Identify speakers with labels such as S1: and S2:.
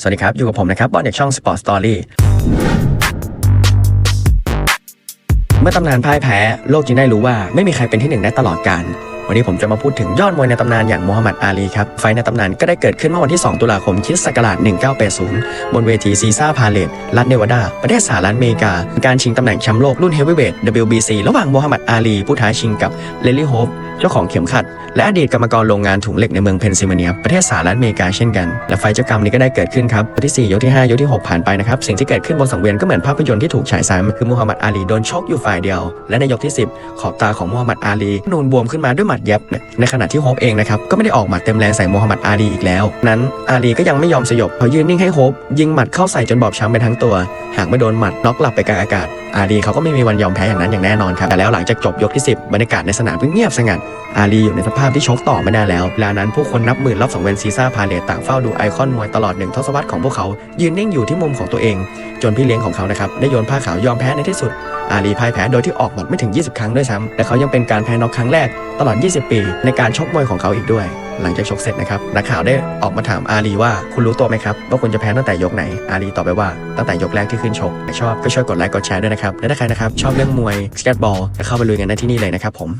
S1: สวัสดีครับ อยู่กับผมนะครับบอลจากช่อง Sport Story เมื่อตำนานพ่ายแพ้ โลกจึงได้รู้ว่าไม่มีใครเป็นที่หนึ่งได้ตลอดกาลวันนี้ผมจะมาพูดถึงยอดมวยในตำนานอย่างมูฮัมหมัดอาลีครับ ไฟในตำนานก็ได้เกิดขึ้นเมื่อวันที่ 2 ตุลาคมคริสต์ศักราช 1980 บนเวทีซีซ่าพาเลตรัฐเนวาดา ประเทศสหรัฐอเมริกา การชิงตำแหน่งแชมป์โลกรุ่นเฮฟวีเวท WBC ระหว่างมูฮัมหมัดอาลีผู้ท้าชิงกับเลลี่โฮป เจ้าของเข็มขัด และอดีตกรรมกรโรงงานถุงเหล็กในเมืองเพนซิลเวเนีย ประเทศสหรัฐอเมริกาเช่นกัน และไฟเจ้ากรรมนี้ก็ได้เกิดขึ้นครับยกที่ 4 ยกที่ 5 ยกที่ 6 ผ่านไปนะครับ สิ่งที่เกิดขึ้นบนสังเวียนก็เหมือนภาพยนตร์ที่ถูกฉายซ้ำคือมูฮัมหมัดอาลีโดนชกอยู่ฝ่ายเดียว และในยกที่ 10 ขอบตาของมูฮัมหมัดอาลีนูนบวมขึ้นมาด้วยหมัดเย็บเนี่ยในขณะที่โฮปเองนะครับก็ไม่ได้ออกหมัดเต็มแรงใส่มูฮัมหมัดอาลีอีกแล้ว นั้นอาลีก็ยังไม่ยอมสยบเขายืนนิ่งให้โฮปยิงหมัดเข้าใส่จนบอบช้ำไปทั้งตัว หากไม่โดนหมัดน็อกหลับไปกลางอากาศอาลีเขาก็ไม่มีวันยอมแพ้อย่างนั้นอย่างแน่นอนครับแต่แล้วหลังจากจบยกที่ 10 บรรยากาศในสนามก็เงียบสงัดอาลีอยู่ในสภาพที่ชกต่อไม่ได้แล้วเวลานั้นผู้คนนับหมื่นรอบสังเวียนซีซ่าพาเลตต่างเฝ้าดูไอคอนมวยตลอดหนึ่งทศวรรษของพวกเขา ยืนนิ่งอยู่ที่มุมของตัวเอง จนพี่เลี้ยงของเขานะครับได้โยนผ้าขาวยอมแพ้ในที่สุด อาลีพ่ายแพ้โดยที่ออกหมัดไม่ถึง 20 ครั้งด้วยซ้ำและเขายังเป็นการแพ้น็อกครั้งแรกตลอด 20 ปี ในการชกมวยของเขาอีกด้วย หลังจากชกเสร็จนะครับนักข่าวได้ออกมาถามอาลีว่าคุณรู้ตัวไหมครับว่าคุณจะแพ้ตั้งแต่ยกไหนอาลีตอบไปว่าตั้งแต่ยกแรกที่ขึ้นชกชอบก็ช่วยกดไลค์กดแชร์ด้วยนะครับและถ้าใครนะครับชอบเรื่องมวยสเก็ตบอลก็เข้าไปลุยกันได้ที่นี่เลยนะครับผม